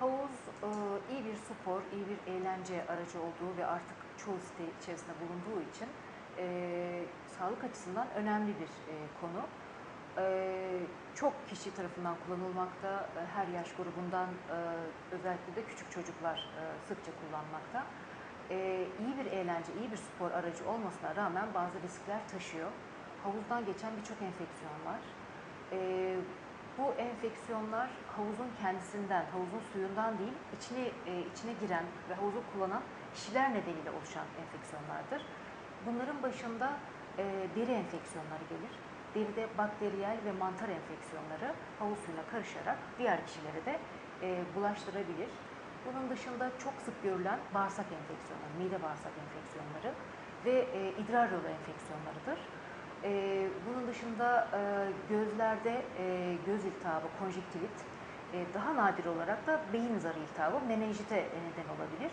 Havuz e, iyi bir spor, iyi bir eğlence aracı olduğu ve artık çoğu site içerisinde bulunduğu için e, sağlık açısından önemli bir e, konu. E, çok kişi tarafından kullanılmakta, e, her yaş grubundan e, özellikle de küçük çocuklar e, sıkça kullanmakta. E, iyi bir eğlence, iyi bir spor aracı olmasına rağmen bazı riskler taşıyor. Havuzdan geçen birçok enfeksiyon var. E, bu enfeksiyonlar havuzun kendisinden, havuzun suyundan değil, içine, e, içine giren ve havuzu kullanan kişiler nedeniyle oluşan enfeksiyonlardır. Bunların başında e, deri enfeksiyonları gelir. Deride bakteriyel ve mantar enfeksiyonları havuz suyuna karışarak diğer kişilere de e, bulaştırabilir. Bunun dışında çok sık görülen bağırsak enfeksiyonları, mide bağırsak enfeksiyonları ve e, idrar yolu enfeksiyonlarıdır. Ee, dışında e, gözlerde e, göz iltihabı, konjüktivit, e, daha nadir olarak da beyin zarı iltihabı, menenjite neden olabilir.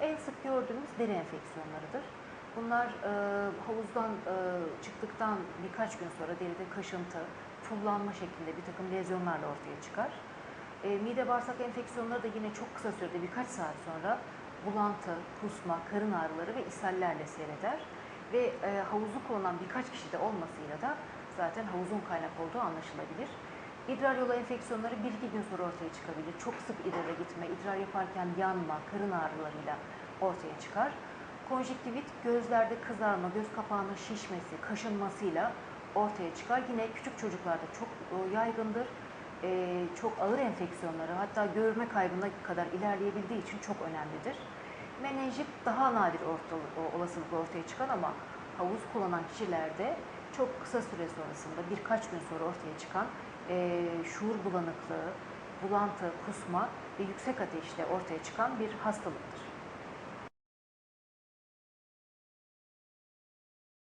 En sık gördüğümüz deri enfeksiyonlarıdır. Bunlar e, havuzdan e, çıktıktan birkaç gün sonra deride kaşıntı, pullanma şeklinde bir takım lezyonlarla ortaya çıkar. E, mide bağırsak enfeksiyonları da yine çok kısa sürede birkaç saat sonra bulantı, kusma, karın ağrıları ve ishallerle seyreder ve e, havuzu kullanan birkaç kişide olmasıyla da zaten havuzun kaynak olduğu anlaşılabilir. İdrar yolu enfeksiyonları bir iki gün sonra ortaya çıkabilir. Çok sık idrara gitme, idrar yaparken yanma, karın ağrılarıyla ortaya çıkar. Konjüktivit gözlerde kızarma, göz kapağının şişmesi, kaşınmasıyla ortaya çıkar. Yine küçük çocuklarda çok yaygındır. E, çok ağır enfeksiyonları hatta görme kaybına kadar ilerleyebildiği için çok önemlidir. Menenjit daha nadir orta, olasılıkla ortaya çıkan ama havuz kullanan kişilerde çok kısa süre sonrasında birkaç gün sonra ortaya çıkan e, şuur bulanıklığı, bulantı, kusma ve yüksek ateşle ortaya çıkan bir hastalıktır.